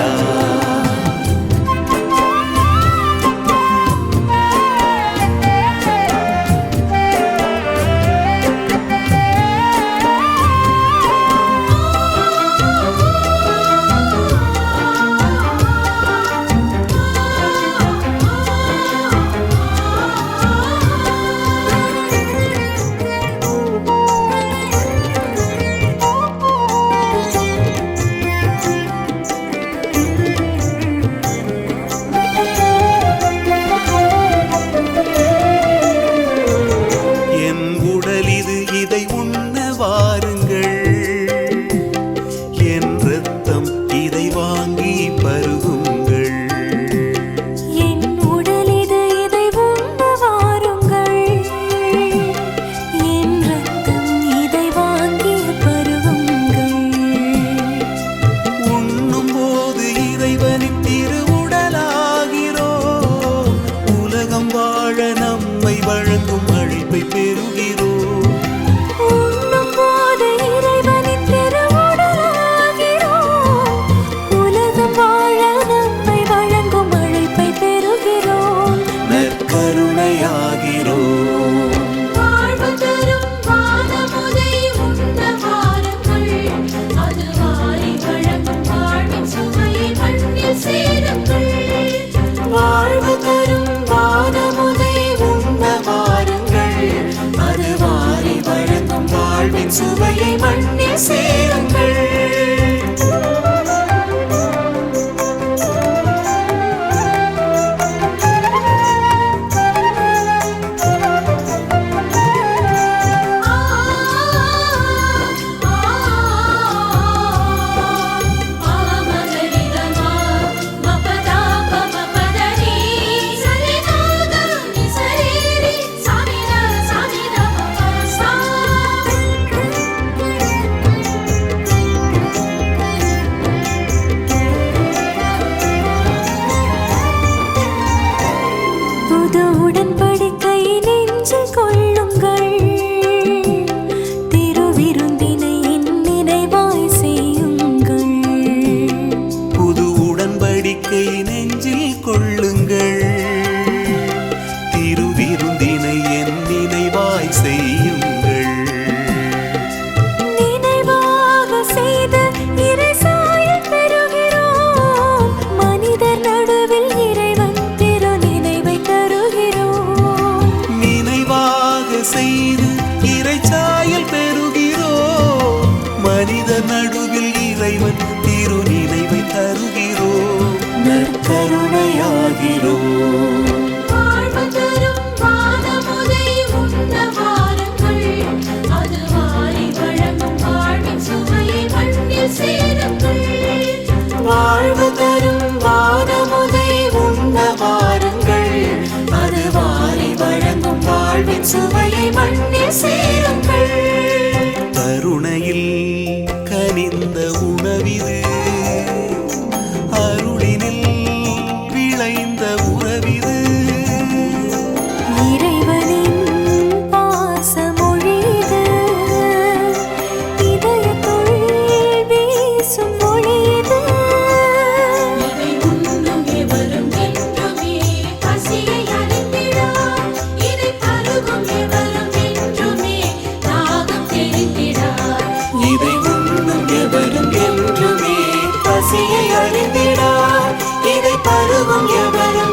love. cuando iba சுவையை மண்ணில் சே சுவையை மண்ணில் சேருங்கள். கருணையில் கனிந்த உணவிது. அழிந்திடார். இதை பருவம் எவரும்